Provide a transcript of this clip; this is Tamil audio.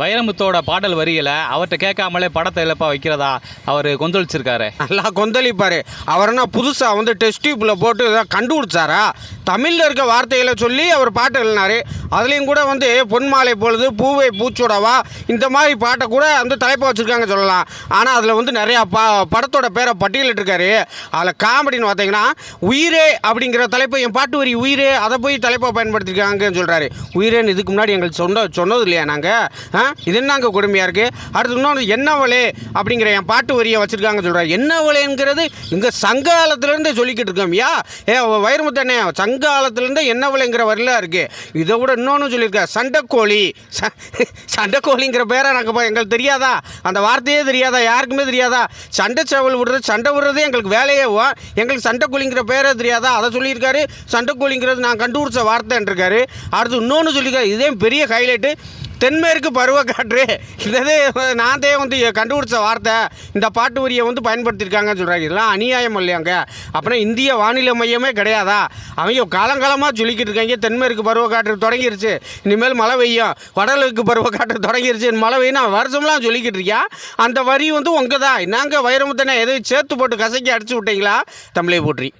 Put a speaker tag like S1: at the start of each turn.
S1: வைரமுத்தோட பாடல் வரிகளை அவர்கிட்ட கேட்காமலே படத்தை இல்லப்பா வைக்கிறதா அவர் கொந்தளிச்சிருக்காரு.
S2: நல்லா கொந்தளிப்பார். அவர்னா புதுசாக வந்து டெஸ்ட் டியூப்பில் போட்டு ஏதாவது கண்டுபிடிச்சாரா? தமிழில் இருக்க வார்த்தைகளை சொல்லி அவர் பாட்டு எழுதினாரு. அதுலேயும் கூட வந்து பொன்மாலை பொழுது பூவை பூச்சோடவா இந்த மாதிரி பாட்டை கூட வந்து தலைப்பை வச்சுருக்காங்க சொல்லலாம். ஆனால் அதில் வந்து நிறையா ப படத்தோட பேரை பட்டியலிட்டிருக்காரு. அதில் காமெடின்னு பார்த்தீங்கன்னா உயிரே அப்படிங்கிற தலைப்பை என் பாட்டு வரி உயிரே அதை போய் தலைப்பை பயன்படுத்திருக்காங்கன்னு சொல்கிறாரு உயிரேன்னு இதுக்கு முன்னாடி எங்களுக்கு சொன்ன சொன்னது இல்லையா நாங்கள் ஆ? இது என்னங்க கொடுமையாக இருக்குது அடுத்து இன்னொன்று என்னவளே அப்படிங்கிற என் பாட்டு வரியை வச்சுருக்காங்க சொல்கிறாரு என்னவளேங்கிறது இங்கே சங்காலத்துலேருந்தே சொல்லிக்கிட்டு இருக்கோம் ஐயா. ஏ வைரமுத்தண்ணே சங்காலத்துலேருந்தே என்னவளேங்கிற வரிலாம் இருக்குது இதை விட இன்னொன்று சொல்லியிருக்காரு சண்டைக்கோழி. ச சண்டைக்கோழிங்கிற பேரை நாங்கள் இப்போ எங்களுக்கு தெரியாதா? அந்த வார்த்தையே தெரியாதா? யாருக்குமே தெரியாதா? சண்டை சேவல் விடுறது சண்டை விடுறதே எங்களுக்கு வேலையே எங்களுக்கு சண்டைக்கோழிங்கிற பேரே தெரியாதா? அதை சொல்லியிருக்காரு. சண்டைக்கோழிங்கிறது நான் கண்டுபிடிச்ச வார்த்தைன்றிருக்காரு. அடுத்து இன்னொன்று சொல்லியிருக்காரு. இதே பெரிய ஹைலைட்டு தென்மேற்கு பருவக்காற்று. இதே நான் தான் வந்து கண்டுபிடிச்ச வார்த்தை. இந்த பாட்டு வரியை வந்து பயன்படுத்தியிருக்காங்கன்னு சொல்கிறாங்க இதெல்லாம் அநியாயம் இல்லையாங்க. அப்புறம் இந்திய வானிலை மையமே கிடையாதா? அவங்க காலங்காலமாக சொல்லிக்கிட்டு இருக்காங்க. தென்மேற்கு பருவக்காற்று தொடங்கிருச்சு. இனிமேல் மழை பெய்யும். வடகிழக்கு பருவக்காற்று தொடங்கிருச்சு. மழை பெய்யும் வருஷம்லாம் சொல்லிக்கிட்டு இருக்கியா? அந்த வரி வந்து உங்கள் தான் நாங்கள் வைரமுத்தனை எதையும் சேர்த்து போட்டு கசக்கி அடிச்சு விட்டீங்களா? தமிழை போற்றி.